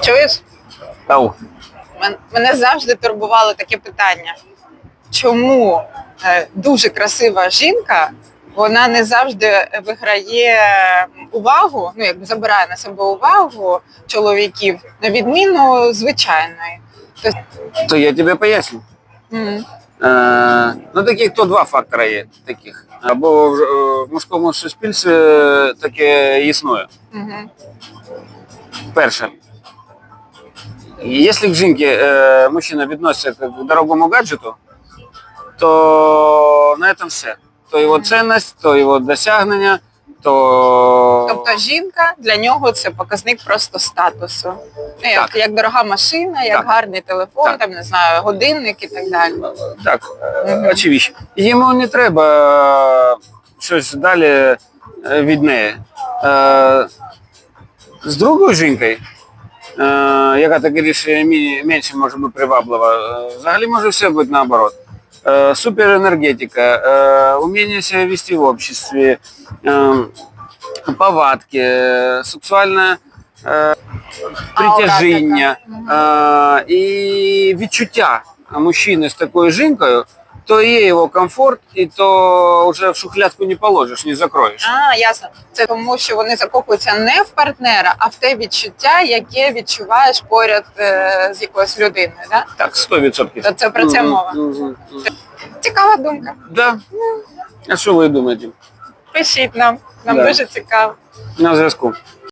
Чуєш? Ау. Мен- Мене завжди турбувало таке питання. Чому е, дуже красива жінка, вона не завжди виграє увагу, ну якби забирає на себе увагу чоловіків, на відміну звичайної. Тобто, То я тебе поясню. м, Е, ну, таких то два фактора є таких. Або в, е, в мужському суспільстві таке існує. мгм. Перше. Якщо к жінці е, мужчина відноситься к дорогому гаджету, то на этом все. То його цінність, то його досягнення, то Тобто жінка для нього це показник просто статусу. Ну, як, Так. як дорога машина, як Так. гарний телефон, Так. там не знаю, годинник і так далі. так, е, очевидно. Йому не треба щось далі е, від неї. Е, З другою жінкою, е, яка ти говориш, мі- менше може бути приваблива, е, взагалі може все бути наоборот. Е, Суперенергетика, е, уміння себе вести в обществі, е, повадки, е, сексуальне е, притяжіння е, і відчуття мужчини з такою жінкою, то є його комфорт, і то вже в шухлядку не положиш, не закроєш. А, ясно. Це тому, що вони закохуються не в партнера, а в те відчуття, яке відчуваєш поряд е, з якоюсь людиною. Да? Так, 100%. То це про це Мгм, мова. мгм, мгм. Цікава думка. Да. А що ви думаєте? Пишіть нам, нам Да. дуже цікаво. На зв'язку.